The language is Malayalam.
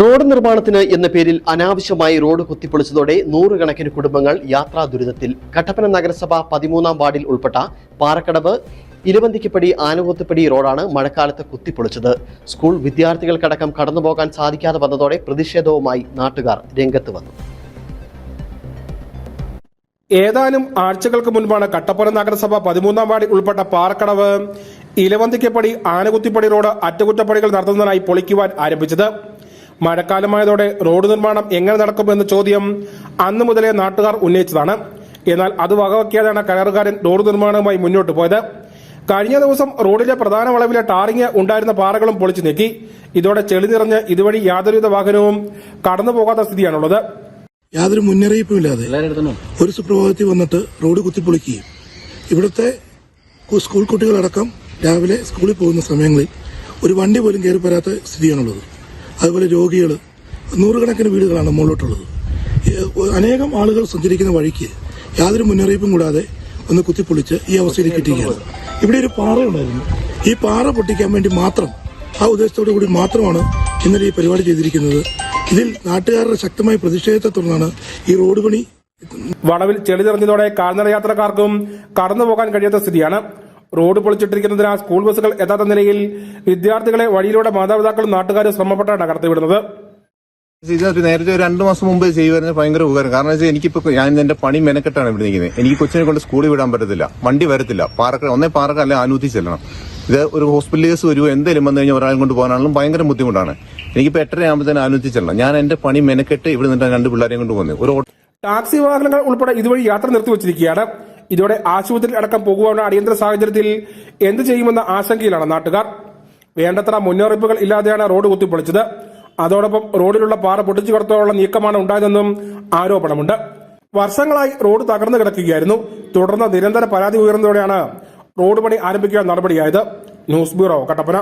റോഡ് നിർമ്മാണത്തിന് എന്ന പേരിൽ അനാവശ്യമായി റോഡ് കുത്തിപ്പൊളിച്ചതോടെ നൂറുകണക്കിന് കുടുംബങ്ങൾ യാത്രാ ദുരിതത്തിൽ. കട്ടപ്പന നഗരസഭ പതിമൂന്നാം വാർഡിൽ ഉൾപ്പെട്ട പാറക്കടവ് ഇരുവന്തിക്കപ്പടി ആനകുത്തിപ്പടി റോഡാണ് മഴക്കാലത്ത് കുത്തിപ്പൊളിച്ചത്. സ്കൂൾ വിദ്യാർത്ഥികൾക്കടക്കം കടന്നുപോകാൻ സാധിക്കാതെ വന്നതോടെ പ്രതിഷേധവുമായി നാട്ടുകാർ രംഗത്ത് വന്നു. ഏതാനും ആഴ്ചകൾക്ക് മുൻപാണ് കട്ടപ്പന നഗരസഭ പതിമൂന്നാം വാർഡിൽ ഉൾപ്പെട്ട പാറക്കടവ് ഇലവന്തിക്കപ്പടി ആനകുത്തിപ്പടി റോഡ് അറ്റകുറ്റപ്പണികൾ നടത്തുന്നതിനായി പൊളിക്കുവാൻ ആരംഭിച്ചത്. മഴക്കാലമായതോടെ റോഡ് നിർമ്മാണം എങ്ങനെ നടക്കുമെന്ന ചോദ്യം അന്നു മുതലേ നാട്ടുകാർ ഉന്നയിച്ചതാണ്. എന്നാൽ അത് വകവയ്ക്കാതെയാണ് കരാറുകാരൻ റോഡ് നിർമ്മാണവുമായി മുന്നോട്ട് പോയത്. കഴിഞ്ഞ ദിവസം റോഡിലെ പ്രധാന വളവിലെ ടാറിങ് ഉണ്ടായിരുന്ന പാറകളും പൊളിച്ചു നീക്കി. ഇതോടെ ചെളി നിറഞ്ഞ് ഇതുവഴി യാതൊരുവിധ വാഹനവും കടന്നു പോകാത്ത സ്ഥിതിയാണുള്ളത്. യാതൊരു മുന്നറിയിപ്പും ഇല്ലാതെ ഒരു സുപ്രഭാതത്തിൽ വന്നിട്ട് റോഡ് കുത്തിപ്പൊളിക്കുകയും ഇവിടുത്തെ സ്കൂൾ കുട്ടികളടക്കം രാവിലെ സ്കൂളിൽ പോകുന്ന സമയങ്ങളിൽ ഒരു വണ്ടി പോലും കയറി വരാത്ത സ്ഥിതിയാണുള്ളത്. അതുപോലെ രോഗികൾ നൂറുകണക്കിന് വീടുകളാണ് മുകളിലോട്ടുള്ളത്. അനേകം ആളുകൾ സഞ്ചരിക്കുന്ന വഴിക്ക് യാതൊരു മുന്നറിയിപ്പും കൂടാതെ ഒന്ന് കുത്തിപ്പൊളിച്ച് ഈ അവസ്ഥയിലേക്ക് എത്തിക്കുകയാണ് ഇവിടെ ഒരു പാറ ഉണ്ടായിരുന്നു. ഈ പാറ പൊട്ടിക്കാൻ വേണ്ടി മാത്രം ആ ഉദ്ദേശത്തോടു കൂടി മാത്രമാണ് ഇന്നലെ ഈ പരിപാടി ചെയ്തിരിക്കുന്നത്. ഇതിൽ നാട്ടുകാരുടെ ശക്തമായ പ്രതിഷേധത്തെ തുടർന്നാണ് ഈ റോഡ് പണി വളവിൽ ചെളി നിറഞ്ഞതോടെ കാൽനട യാത്രക്കാർക്കും കടന്നു പോകാൻ കഴിയാത്ത സ്ഥിതിയാണ്. റോഡ് പൊളിച്ചിട്ടിരിക്കുന്നതിനാൽ സ്കൂൾ ബസ്സുകൾ എത്താത്ത നിലയിൽ വിദ്യാർത്ഥികളെ വഴിയിലൂടെ മാതാപിതാക്കളും നാട്ടുകാരും ശ്രമപ്പെട്ടാണ് കടത്തിവിടുന്നത് നേരത്തെ ഒരു രണ്ടു മാസം മുമ്പ് ചെയ്യുമായിരുന്നു ഭയങ്കര ഉപകാരം. കാരണം വെച്ചാൽ എനിക്കിപ്പോ ഞാൻ എന്റെ പണി മെനക്കെട്ടാണ് ഇവിടെ നിൽക്കുന്നത്. എനിക്ക് കൊച്ചിനെ കൊണ്ട് സ്കൂളിൽ വിടാൻ പറ്റത്തില്ല. വണ്ടി വരത്തില്ല. പാറക്ക ഒന്നേ പാറക്ക അല്ലെ ആനൂത്തി ചെല്ലണം. ഇത് ഒരു ഹോസ്പിറ്റൽ കേസ് വരുമോ എന്തെങ്കിലും വന്നു കഴിഞ്ഞാൽ ഒരാളെ കൊണ്ട് പോകാനാണെങ്കിലും ഭയങ്കര ബുദ്ധിമുട്ടാണ്. എനിക്കിപ്പോ എട്ടര ആകുമ്പോഴത്തേന് ആനൂത്തി ചെല്ലണം. ഞാൻ എന്റെ പണി മെനക്കെട്ട് ഇവിടെ നിന്നിട്ട് രണ്ട് പിള്ളേരെയും കൊണ്ട് പോകുന്നത്. ഒരു ടാക്സി വാഹനങ്ങൾ ഉൾപ്പെടെ ഇതുവഴി യാത്ര നിർത്തിവച്ചിരിക്കുകയാണ്. ഇതോടെ ആശുപത്രിയിൽ അടക്കം പോകുവാനുള്ള അടിയന്തര സാഹചര്യത്തിൽ എന്ത് ചെയ്യുമെന്ന ആശങ്കയിലാണ് നാട്ടുകാർ. വേണ്ടത്ര മുന്നറിയിപ്പുകൾ ഇല്ലാതെയാണ് റോഡ് കുത്തിപ്പൊളിച്ചത്. അതോടൊപ്പം റോഡിലുള്ള പാറ പൊട്ടിച്ചു കടത്താനുള്ള നീക്കമാണ് ഉണ്ടായതെന്നും ആരോപണമുണ്ട്. വർഷങ്ങളായി റോഡ് തകർന്നു കിടക്കുകയായിരുന്നു. തുടർന്ന് നിരന്തര പരാതി ഉയർന്നതോടെയാണ് റോഡ് പണി ആരംഭിക്കാൻ നടപടിയായത്. News bureau Kattappana.